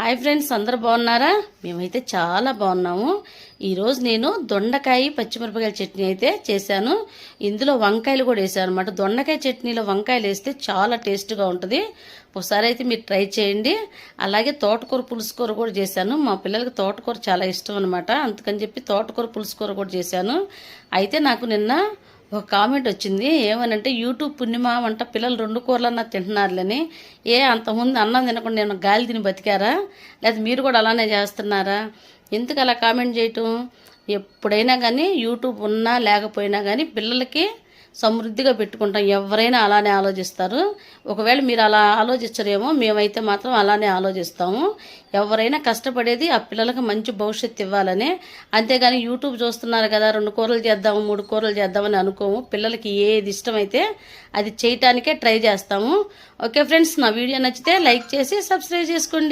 Hi friends అందరు బాగున్నారా? మేమైతే చాలా బాగున్నాము. ఈరోజు నేను దొండకాయ పచ్చిమిరపకాయల చట్నీ అయితే చేశాను. ఇందులో వంకాయలు కూడా వేసాను అనమాట దొండకాయ చట్నీలో వంకాయలు వేస్తే చాలా టేస్ట్గా ఉంటుంది. ఒకసారి అయితే మీరు ట్రై చేయండి. అలాగే తోటకూర పులుసుకూర కూడా చేశాను. మా పిల్లలకి తోటకూర చాలా ఇష్టం అనమాట అందుకని చెప్పి తోటకూర పులుసుకూర కూడా చేశాను. అయితే నాకు నిన్న ఒక కామెంట్ వచ్చింది ఏమనంటే యూట్యూబ్ పుణ్యమా వంట పిల్లలు రెండు కూరలన్నా తింటున్నారులని. ఏ అంతకుముందు అన్నం తినకుండా నేను గాలి తిని బతికారా? లేదా మీరు కూడా అలానే చేస్తున్నారా? ఎందుకు అలా కామెంట్ చేయటం? ఎప్పుడైనా కానీ యూట్యూబ్ ఉన్నా లేకపోయినా కానీ పిల్లలకి సమృద్ధిగా పెట్టుకుంటాం. ఎవరైనా అలానే ఆలోచిస్తారు. ఒకవేళ మీరు అలా ఆలోచించరేమో మేమైతే మాత్రం అలానే ఆలోచిస్తాము. ఎవరైనా కష్టపడేది ఆ పిల్లలకు మంచి భవిష్యత్తు ఇవ్వాలని. అంతేగాని యూట్యూబ్ చూస్తున్నారు కదా రెండు కూరలు చేద్దాము మూడు కూరలు చేద్దామని అనుకోము. పిల్లలకి ఏది ఇష్టమైతే అది చేయటానికే ట్రై చేస్తాము. ఓకే ఫ్రెండ్స్ నా వీడియో నచ్చితే లైక్ చేసి సబ్స్క్రైబ్ చేసుకోండి.